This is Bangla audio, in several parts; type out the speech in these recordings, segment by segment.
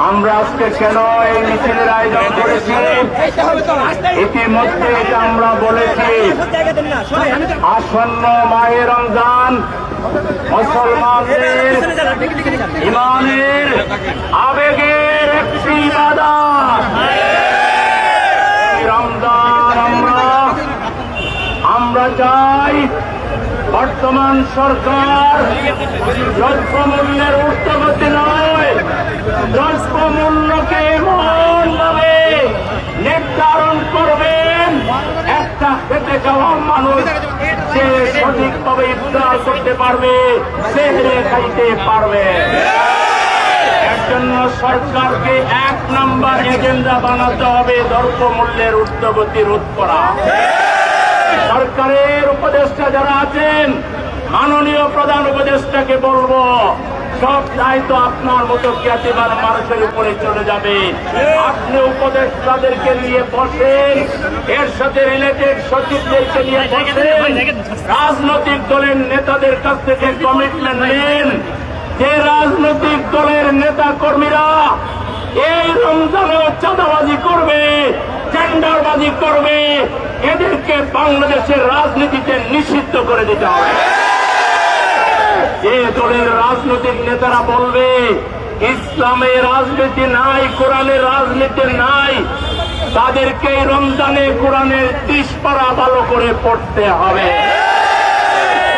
আমরা আজকে কেন এই মিছিলের আয়োজন করেছি? ইতিমধ্যে এটা আমরা বলেছি। আসন্ন মাহে রমজান মুসলমানদের ইমানের আবেগের একটি রমজান আমরা আমরা চাই বর্তমান সরকার দ্রব্যমূল্যের ঊর্ধ্বগতি নয় দ্রব্যমূল্যকে মহানভাবে নির্ধারণ করবেন। একটা খেতে যাওয়া মানুষ, সে সঠিকভাবে ইফতার করতে পারবে, সে খাইতে পারবে। জন্য সরকারকে এক নম্বর এজেন্ডা বানাতে হবে, দ্রব্যমূল্যের ঊর্ধ্বগতি রোধ করা। সরকারের উপদেষ্টা যারা আছেন, মাননীয় প্রধান উপদেষ্টাকে বলব সব দায়িত্ব আপনার মতো খ্যাতিমান মানুষের উপরে চলে যাবে। আপনি উপদেষ্টাদেরকে নিয়ে বসেন এর সাথে রিলেটেড সচিবদেরকে নিয়ে বসেন। রাজনৈতিক দলের নেতাদের কাছ থেকে কমিটমেন্ট নেন। যে রাজনৈতিক দলের নেতা কর্মীরা এই রমজানেও চাঁদাবাজি করবে টেন্ডারবাজি করবে এদেরকে বাংলাদেশের রাজনীতিতে নিষিদ্ধ করে দিতে হবে। যে দলের রাজনৈতিক নেতারা বলবে, ইসলামে রাজনীতি নাই কোরআনের রাজনীতি নাই, তাদেরকে রমজানে কোরআনের পারা ভালো করে পড়তে হবে।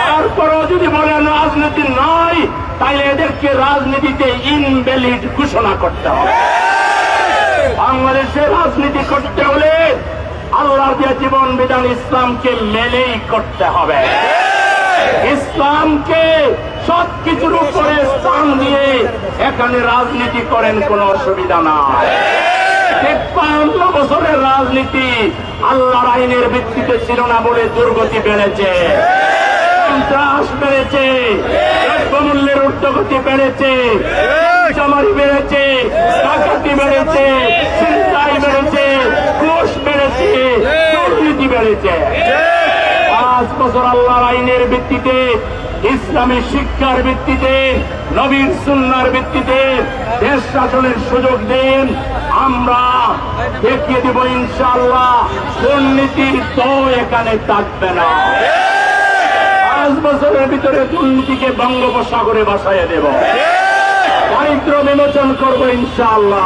তারপরেও যদি বলেন রাজনীতি নাই তাহলে এদেরকে রাজনীতিতে ইনভ্যালিড ঘোষণা করতে হবে। বাংলাদেশে রাজনীতি করতে হলে আল্লাহ জীবন বিধান ইসলামকে মেলেই করতে হবে। ইসলামকে সব কিছুর উপরে স্থান দিয়ে এখানে রাজনীতি করেন কোনো অসুবিধা নাই। তেপ্পান্ন বছরের রাজনীতি আল্লাহর আইনের ভিত্তিতে ছিল না বলে দুর্গতি বেড়েছে। সন্ত্রাস বেড়েছে। দ্রব্যমূল্যের ঊর্ধ্বগতি বেড়েছে। চামারি বেড়েছে। ডাকাতি বেড়েছে। চিন্তাই বেড়েছে। কোষ বেড়েছে। দুর্নীতি বেড়েছে। বছর আল্লাহর আইনের ভিত্তিতে, ইসলামী শিক্ষার ভিত্তিতে, নবীর সুন্নার ভিত্তিতে দেশ শাসনের সুযোগ দেন, আমরা দেখিয়ে দেব ইনশাআল্লাহ দুর্নীতির তো এখানে থাকবে না। পাঁচ বছরের ভিতরে দুর্নীতিকে বঙ্গোপসাগরে বাসায় দেব। দারিদ্র বিমোচন করব ইনশাআল্লাহ।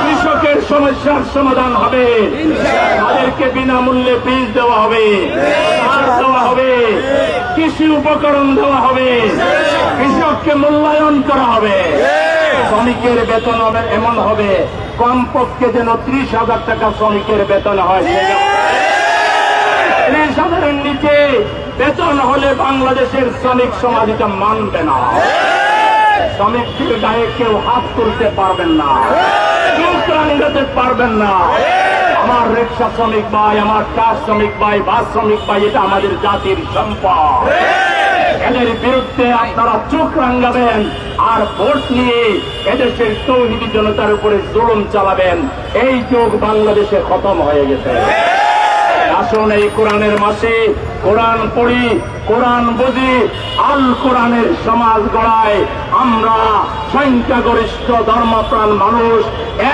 কৃষকের সমস্যার সমাধান হবে। তাদেরকে বিনামূল্যে বীজ দেওয়া হবে, সার দেওয়া হবে, কৃষি উপকরণ দেওয়া হবে, কৃষককে মূল্যায়ন করা হবে। শ্রমিকের বেতন হবে এমন হবে, কমপক্ষে যেন ত্রিশ হাজার টাকা শ্রমিকের বেতন হয়। ত্রিশ হাজারের নিচে বেতন হলে বাংলাদেশের শ্রমিক সমাজ এটা মানবে না। গায়ে কেউ হাত তুলতে পারবেন না। পারবেন না। আমার রিক্সা শ্রমিক ভাই, আমার শ্রমিক ভাই, বাস শ্রমিক ভাই, এটা আমাদের জাতির সম্পদ। এদের বিরুদ্ধে আপনারা চোখ রাঙ্গাবেন আর ভোট নিয়ে এদেশের তৌহিদি জনতার উপরে জুলুম চালাবেন। এই যোগ বাংলাদেশে খতম হয়ে গেছে। আসুন এই কোরআনের মাসে। কোরআন পড়ি, কোরআন বুঝি, আল কোরআনের সমাজ গড়ায়। আমরা সংখ্যাগরিষ্ঠ ধর্মপ্রাণ মানুষ,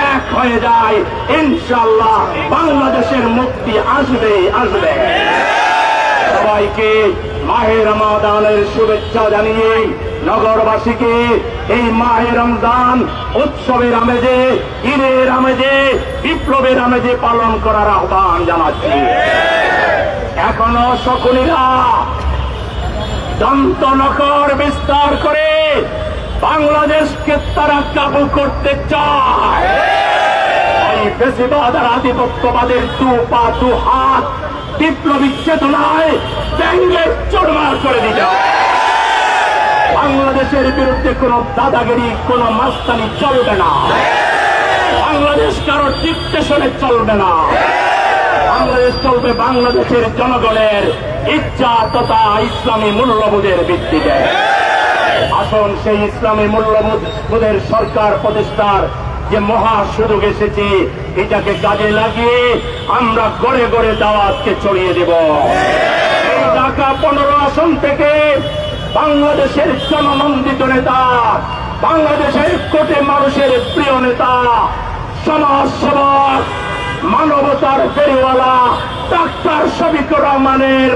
এক হয়ে যায় ইনশাল্লাহ বাংলাদেশের মুক্তি আসবে আসবে। সবাইকে মাহে রমাদানের শুভেচ্ছা জানিয়ে নগরবাসীকে এই মাহে রমজান উৎসবের আমেজে, ঈদের আমেজে, বিপ্লবের আমেজে পালন করার আহ্বান জানাচ্ছি। এখনও শকুনিরা দন্তনকর বিস্তার করে বাংলাদেশকে তারা কাবু করতে চায়। বেশিবাদ আধিপত্যবাদের দু পা, দু হাত বিপ্লবী চেতনায় ব্যঙ্গে চড়মার করে দিতে বাংলাদেশের বিরুদ্ধে কোন দাদাগিরি, কোন মাস্তানি চলবে না। বাংলাদেশ কারও ডিকটেশনে চলবে না। বাংলাদেশ চলবে বাংলাদেশের জনগণের ইচ্ছা তথা ইসলামী মূল্যবোধের ভিত্তিতে। আসুন সেই ইসলামী মূল্যবোধের সরকার, প্রতিষ্ঠার যে মহা সুযোগ এসেছে, এটাকে কাজে লাগিয়ে আমরা গড়ে গড়ে দাওয়াতকে ছড়িয়ে দেব। এই ঢাকা পনেরো আসন থেকে বাংলাদেশের জননন্দিত নেতা, বাংলাদেশের কোটি মানুষের প্রিয় নেতা সমাজ সেবক মানবতার ফেরিওয়ালা ডাক্তার শফিকুর রহমানের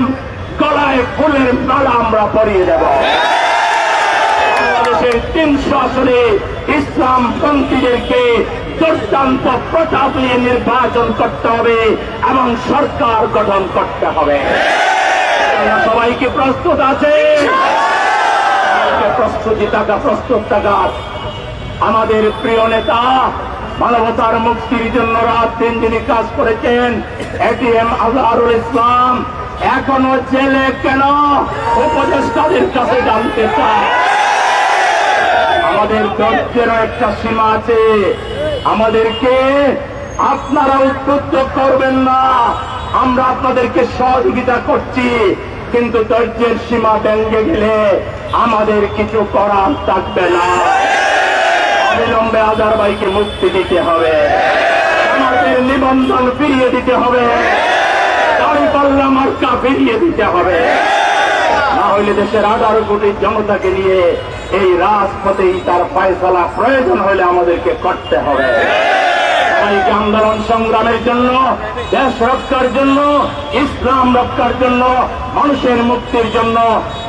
গলায় ফুলের মালা আমরা পরিয়ে দেব। বাংলাদেশের তিনশো আসনে ইসলাম পন্থীদেরকে দুর্দান্ত প্রতাপ নিয়ে নির্বাচন করতে হবে এবং সরকার গঠন করতে হবে। সবাইকে প্রস্তুত আছে? প্রস্তুতি টাকা প্রস্তুত টাকা আমাদের প্রিয় নেতা, মানবতার মুক্তির জন্য রাত দিন যিনি কাজ করেছেন। এটিএম আজহারুল ইসলাম এখনও জেলে কেন? উপদেষ্টাদের কাছে জানতে চায় আমাদের ধৈর্যেরও একটা সীমা আছে। আমাদেরকে আপনারা উদ্বুদ্ধ করবেন না। আমরা আপনাদেরকে সহযোগিতা করছি, কিন্তু ধৈর্যের সীমা ভেঙে গেলে আমাদের কিছু করার থাকবে না। অবিলম্বে আজার ভাইকে মুক্তি দিতে হবে। আমাদের নিবন্ধন ফিরিয়ে দিতে হবে। দাঁড়িপাল্লা মার্কা ফিরিয়ে দিতে হবে। না হইলে দেশের আঠারো কোটি জনতাকে নিয়ে এই রাজপথেই তার ফয়সলা প্রয়োজন হলে আমাদেরকে করতে হবে। আন্দোলন সংগ্রামের জন্য, দেশ রক্ষার জন্য, ইসলাম রক্ষার জন্য, মানুষের মুক্তির জন্য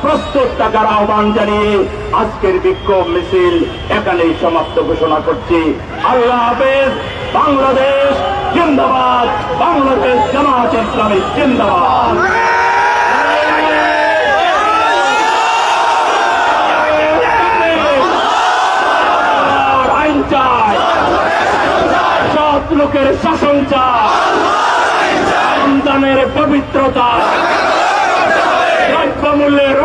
প্রস্তুত থাকার আহ্বান জানিয়ে আজকের বিক্ষোভ মিছিল এখানেই সমাপ্ত ঘোষণা করছি। আল্লাহ হাফেজ, বাংলাদেশ জিন্দাবাদ, বাংলাদেশ জামাত ইসলামী জিন্দাবাদ আর আইন চাই সৎ লোকের শাসন চায় পবিত্রতা। দ্রব্যমূল্যের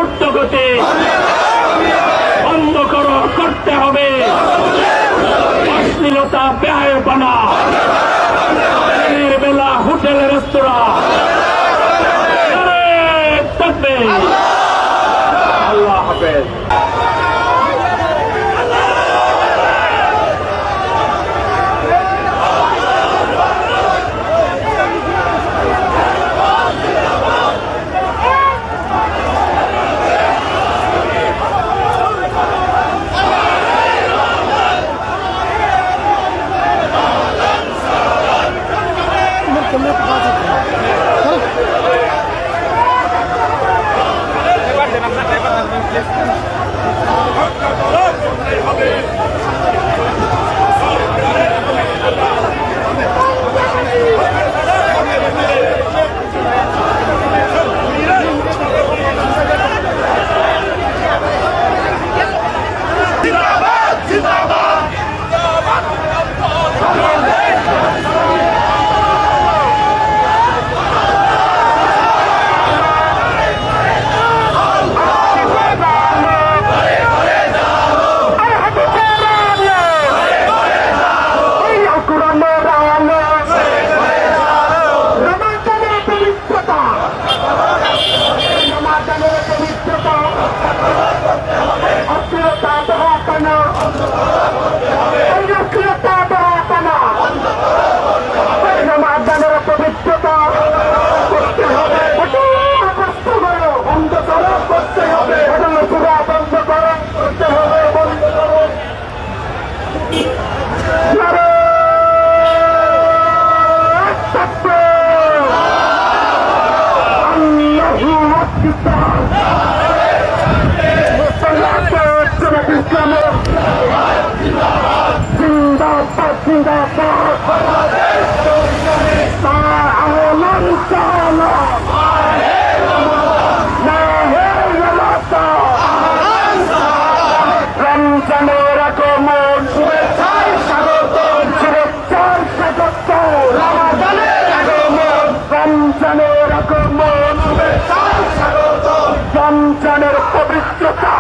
ধৃষ্টতা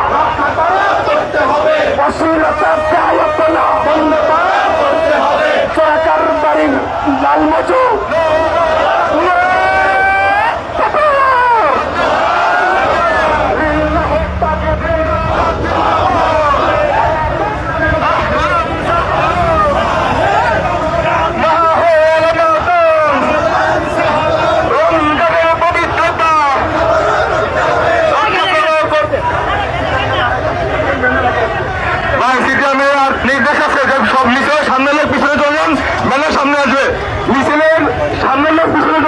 করতে হবে। অশ্লীলতা বন্ধ করতে হবে। সরকার বাড়ির লাল মজু মিছিলের সামান্য পিছনে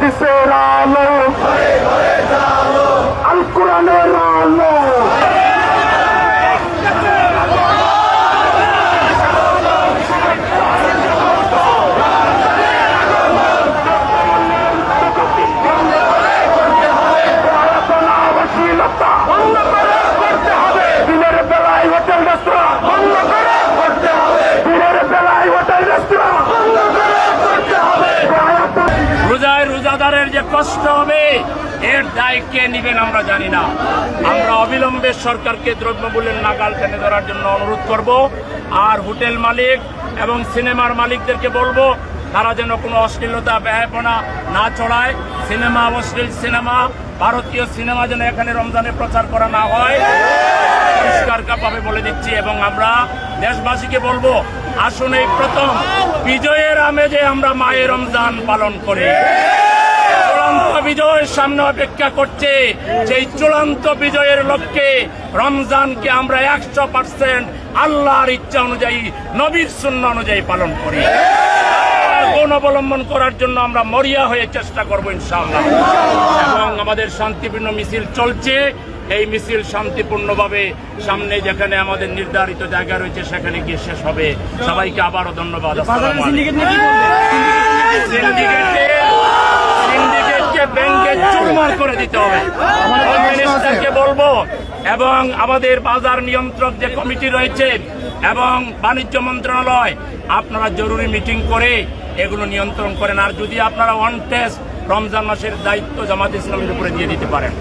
আল কে নিবেন আমরা জানি না। আমরা অবিলম্বে সরকারকে দ্রব্যমূল্যের নাগাল টেনে ধরার জন্য অনুরোধ করব। আর হোটেল মালিক এবং সিনেমার মালিকদেরকে বলব, তারা যেন কোনো অশ্লীলতা, ব্যয়পনা না চড়ায় সিনেমা অশ্লীল সিনেমা, ভারতীয় সিনেমা যেন এখানে রমজানে প্রচার করা না হয়। পরিষ্কার ভাবে বলে দিচ্ছি এবং আমরা দেশবাসীকে বলব, আসুন এই প্রথম বিজয়ের আমেজে আমরা মায়ের রমজান পালন করি। বিজয়ের সামনে অপেক্ষা করছে। সেই চূড়ান্ত বিজয়ের লক্ষ্যে রমজানকে আমরা একশো পার্সেন্ট আল্লাহর ইচ্ছা অনুযায়ী নবীর শূন্য অনুযায়ী পালন করি। কোন অবলম্বন করার জন্য আমরা মরিয়া হয়ে চেষ্টা করব ইনশাআল্লাহ। এবং আমাদের শান্তিপূর্ণ মিছিল চলছে। এই মিছিল শান্তিপূর্ণভাবে সামনে যেখানে আমাদের নির্ধারিত জায়গা রয়েছে সেখানে গিয়ে শেষ হবে। সবাইকে আবারও ধন্যবাদ। করে দিতে হবে। মিনিস্টারকে বলব এবং আমাদের বাজার নিয়ন্ত্রক যে কমিটি রয়েছে এবং বাণিজ্য মন্ত্রণালয় আপনারা জরুরি মিটিং করে এগুলো নিয়ন্ত্রণ করেন। আর যদি আপনারা ওয়ান টেস্ট রমজান মাসের দায়িত্ব জামাত ইসলামের উপরে দিয়ে দিতে পারেন।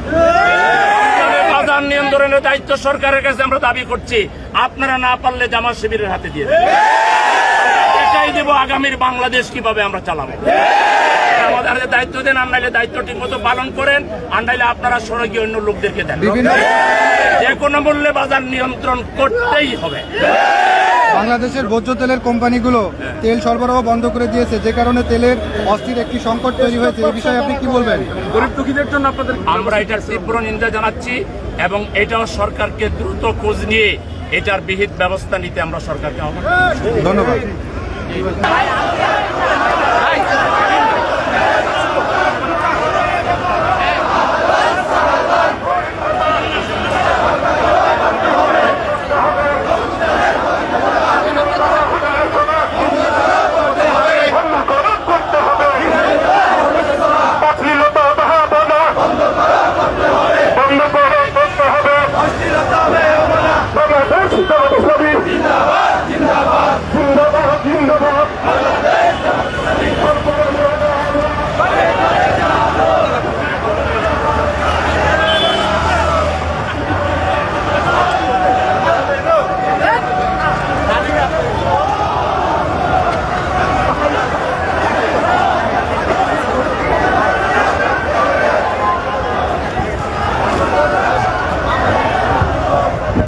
বাজার নিয়ন্ত্রণের দায়িত্ব সরকারের কাছে আমরা দাবি করছি। আপনারা না পারলে জামাত শিবিরের হাতে দিয়ে দেবেন। এটাই দেবো আগামীর বাংলাদেশ কীভাবে আমরা চালাবো। আমাদের দায়িত্ব দেন আন্নাইলে দায়িত্ব ঠিক মতো পালন করেন। আন্নাইলে আপনারা সড়কে অন্য লোকদেরকে দেন। যে কোনো মূল্যে বাজার নিয়ন্ত্রণ করতেই হবে। বাংলাদেশের ভোজ্য তেলের কোম্পানিগুলো তেল সরবরাহ বন্ধ করে দিয়েছে। যে কারণে তেলের অস্থির একটি সংকট তৈরি হয়েছে। এই বিষয়ে আপনি কি বলবেন? গরিব দুঃখীদের জন্য আপনাদের আমরা এটার তীব্র নিন্দা জানাচ্ছি এবং এটাও সরকারকে দ্রুত খোঁজ নিয়ে এটার বিহিত ব্যবস্থা নিতে আমরা সরকারকে আহ্বান ধন্যবাদ।